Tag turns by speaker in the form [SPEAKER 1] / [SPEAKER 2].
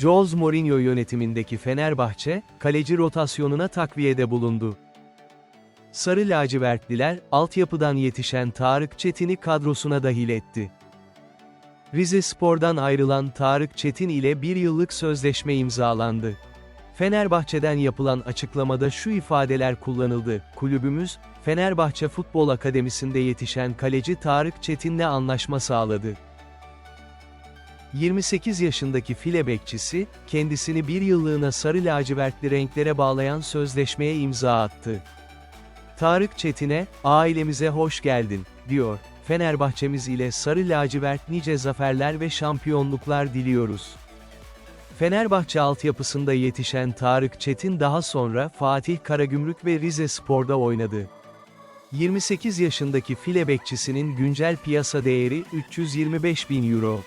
[SPEAKER 1] Jose Mourinho yönetimindeki Fenerbahçe, kaleci rotasyonuna takviyede bulundu. Sarı lacivertliler, altyapıdan yetişen Tarık Çetin'i kadrosuna dahil etti. Rize Spor'dan ayrılan Tarık Çetin ile bir yıllık sözleşme imzalandı. Fenerbahçe'den yapılan açıklamada şu ifadeler kullanıldı. Kulübümüz, Fenerbahçe Futbol Akademisi'nde yetişen kaleci Tarık Çetin'le anlaşma sağladı. 28 yaşındaki file bekçisi, kendisini bir yıllığına sarı lacivertli renklere bağlayan sözleşmeye imza attı. Tarık Çetin'e, ailemize hoş geldin, diyor. Fenerbahçemiz ile sarı lacivert nice zaferler ve şampiyonluklar diliyoruz. Fenerbahçe altyapısında yetişen Tarık Çetin daha sonra Fatih Karagümrük ve Rize Spor'da oynadı. 28 yaşındaki file bekçisinin güncel piyasa değeri 325 bin euro.